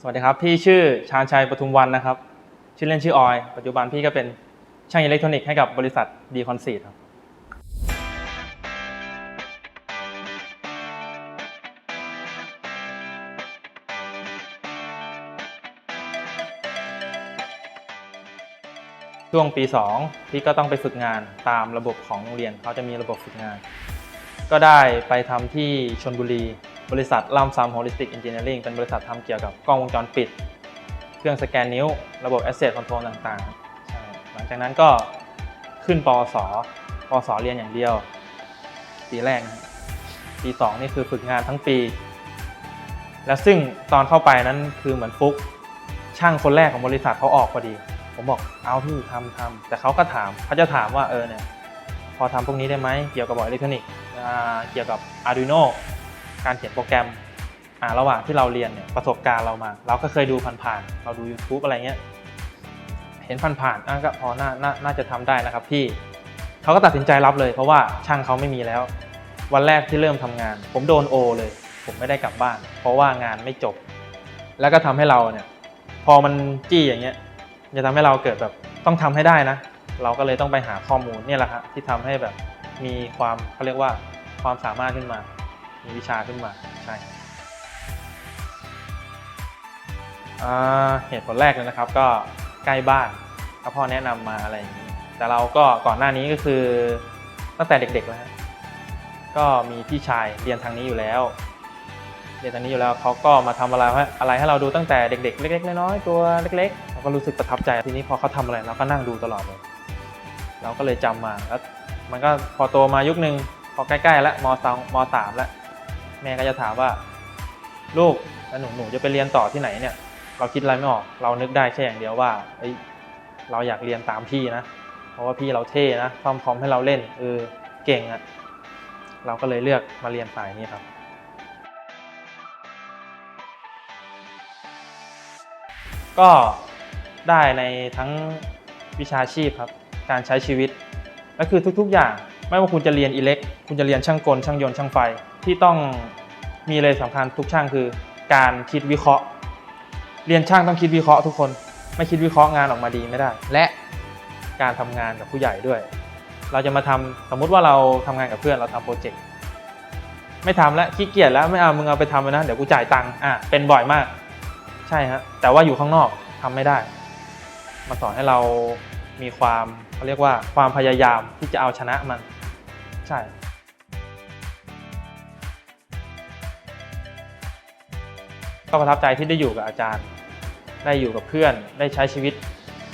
สวัสดีครับ พี่ชื่อชาญชัยปทุมวันนะครับ ชื่อเล่นชื่อออย ปัจจุบันพี่ก็เป็นช่างอิเล็กทรอนิกส์ให้กับบริษัทดีคอนซีดครับ ช่วงปี 2 พี่ก็ต้องไปฝึกงานตามระบบของโรงเรียน เขาจะมีระบบฝึกงาน ก็ได้ไปทำที่ชนบุรี บริษัทล่ำซ้ำโฮลิสติกอินจิเนียริงเป็นบริษัททำเกี่ยวกับกล้องวงจรปิด เครื่องสแกนนิ้ว ระบบ Asset Control ต่างๆใช่หลังจากนั้นก็ขึ้นปวสปวสเรียนอย่างเดียว ปีแรกนะปี2นี่คือฝึกงานทั้งปี และซึ่งตอนเข้าไปนั้นคือเหมือนฟุกช่างคนแรกของบริษัทเขาออกพอดี ผมบอกเอาพี่ทำทำแต่เขาก็ถามเขาจะถามว่าเออเนี่ยพอทำพวกนี้ได้ไหมเกี่ยวกับบอร์ดอิเล็กทรอนิกส์เกี่ยวกับ Arduino การเขียนโปรแกรมอ่าระหว่างที่เราเรียนเนี่ยประสบการณ์เรามา เราก็เคยดูผ่านๆเราดู YouTube อะไรเงี้ยเห็นผ่านๆอะก็พอน่านาน่าจะทำได้นะครับพี่เขาก็ตัดสินใจรับเลย เพราะว่าช่างเขาไม่มีแล้ว วันแรกที่เริ่มทำงาน ผมโดนโอเลย ผมไม่ได้กลับบ้าน เพราะว่างานไม่จบ แล้วก็ทำให้เราเนี่ย พอมันจี้อย่างเงี้ยจะทำให้เราเกิดแบบต้องทำให้ได้นะ เราก็เลยต้องไปหาข้อมูลเนี่ยแหละฮะที่ทำให้แบบมีความเขาเรียกว่าความสามารถขึ้นมา มีวิชาขึ้นมาใช่เหตุผลแรกเลยนะครับก็ใกล้บ้านก็พ่อแนะนำมาอะไรอย่างนี้ แต่เราก็ก่อนหน้านี้ก็คือตั้งแต่เด็กๆแล้วก็มีพี่ชายเรียนทางนี้อยู่แล้วเรียนทางนี้อยู่แล้วเขาก็มาทำอะไรอะไรให้เราดูตั้งแต่เด็กๆ เล็ก ๆ น้อยๆตัวเล็กๆเราก็รู้สึกประทับใจทีนี้พอเขาทำอะไรเราก็นั่งดูตลอดเลยเราก็เลยจำมาแล้วมันก็พอโตมายุคนึงพอใกล้ๆแล้วมสองมสามแล้ว แม่ก็จะถามว่าลูกแล้วหนูหนูจะไปเรียนต่อที่ไหนเนี่ย เราคิดอะไรไม่ออก เรานึกได้แค่อย่างเดียวว่าเอ้ยเราอยากเรียนตามพี่นะ เพราะว่าพี่เราเท่นะซ่อมคอมให้เราเล่นเออเก่งอะ่ะเราก็เลยเลือกมาเรียนสายนี้ครับ ก็ได้ในทั้งวิชาชีพครับ การใช้ชีวิตและคือทุกๆอย่าง ไม่ว่าคุณจะเรียนอิเล็ก คุณจะเรียนช่างกล ช่างยนต์ ช่างไฟ ที่ต้องมีเลยสำคัญทุกช่างคือ การคิดวิเคราะห์ เรียนช่างต้องคิดวิเคราะห์ทุกคน ไม่คิดวิเคราะห์งานออกมาดีไม่ได้ และการทำงานกับผู้ใหญ่ด้วย เราจะมาทำสมมุติว่าเราทำงานกับเพื่อนเราทำโปรเจกต์ ไม่ทำแล้วขี้เกียจแล้วไม่เอา มึงเอาไปทำไปนะ เดี๋ยวกูจ่ายตังค์ อะ เป็นบ่อยมาก ใช่ฮะ แต่ว่าอยู่ข้างนอกทำไม่ได้ มาสอนให้เรามีความเขาเรียกว่าความพยายามที่จะเอาชนะมัน ใช่ก็ประทับใจที่ได้อยู่กับอาจารย์ ได้อยู่กับเพื่อน ได้ใช้ชีวิต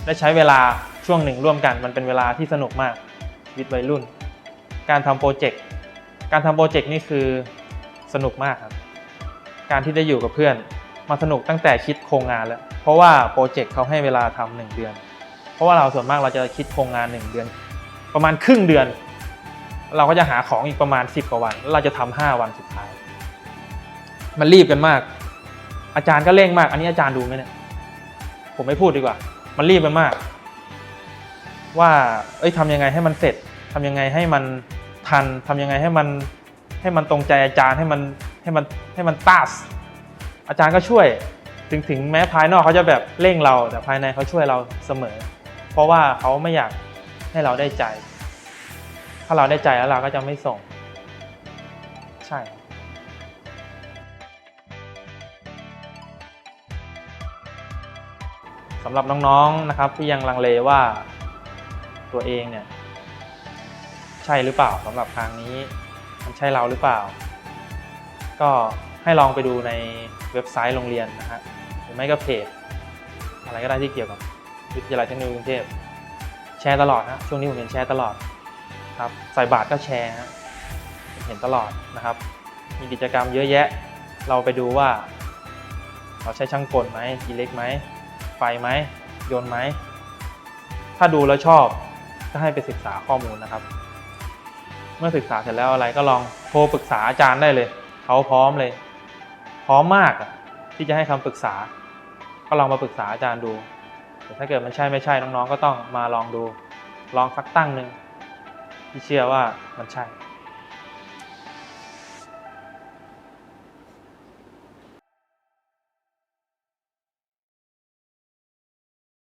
ได้ใช้เวลาช่วงหนึ่งร่วมกัน มันเป็นเวลาที่สนุกมากชีวิตวัยรุ่น การทำโปรเจกต์ การทำโปรเจกต์นี่คือสนุกมากครับ การที่ได้อยู่กับเพื่อน มาสนุกตั้งแต่คิดโครงงานแล้ว เพราะว่าโปรเจกต์เขาให้เวลาทำหนึ่งเดือน เพราะว่าเราส่วนมากเราจะคิดโครงงานหนึ่งเดือน ประมาณครึ่งเดือน เราก็จะหาของอีกประมาณ 10 กว่าวันแล้วเราจะทำห้าวันสุดท้าย มันรีบกันมาก อาจารย์ก็เร่งมาก อันนี้อาจารย์ดูไหมเนี่ย ผมไม่พูดดีกว่า มันรีบกันมาก ว่า เอ้ยทำยังไงให้มันเสร็จทำยังไงให้มันทันทำยังไงให้มันให้มันตรงใจอาจารย์ให้มันให้มันให้มันตัสอาจารย์ก็ช่วย ถึงถึงแม้ภายนอกเขาจะแบบเร่งเรา แต่ภายในเขาช่วยเราเสมอ เพราะว่าเขาไม่อยากให้เราได้ใจ ถ้าเราได้ใจแล้วเราก็จะไม่ส่ง ใช่สำหรับน้องๆนะครับที่ยังลังเลว่าตัวเองเนี่ยใช่หรือเปล่าสำหรับทางนี้มันใช่เราหรือเปล่า ก็ให้ลองไปดูในเว็บไซต์โรงเรียนนะฮะหรือไม่ก็เพจอะไรก็ได้ที่เกี่ยวกับวิทยาลัยเทคโนโลยีกรุงเทพแชร์ตลอดนะช่วงนี้ผมเห็นแชร์ตลอด ครับใส่บาทก็แชร์เห็นตลอดนะครับ มีกิจกรรมเยอะแยะ เราไปดูว่า เราใช้ช่างกลไหมอิเล็กไหมไฟไหมยนไหม ถ้าดูแล้วชอบก็ให้ไปศึกษาข้อมูลนะครับ เมื่อศึกษาเสร็จแล้วอะไรก็ลองโทรปรึกษาอาจารย์ได้เลยเขาพร้อมเลย พร้อมมากที่จะให้คำปรึกษา ก็ลองมาปรึกษาอาจารย์ดูแต่ถ้าเกิดมันใช่ไม่ใช่น้องๆ ก็ต้องมาลองดู ลองสักตั้งหนึ่ง ที่เชื่อว่ามันใช่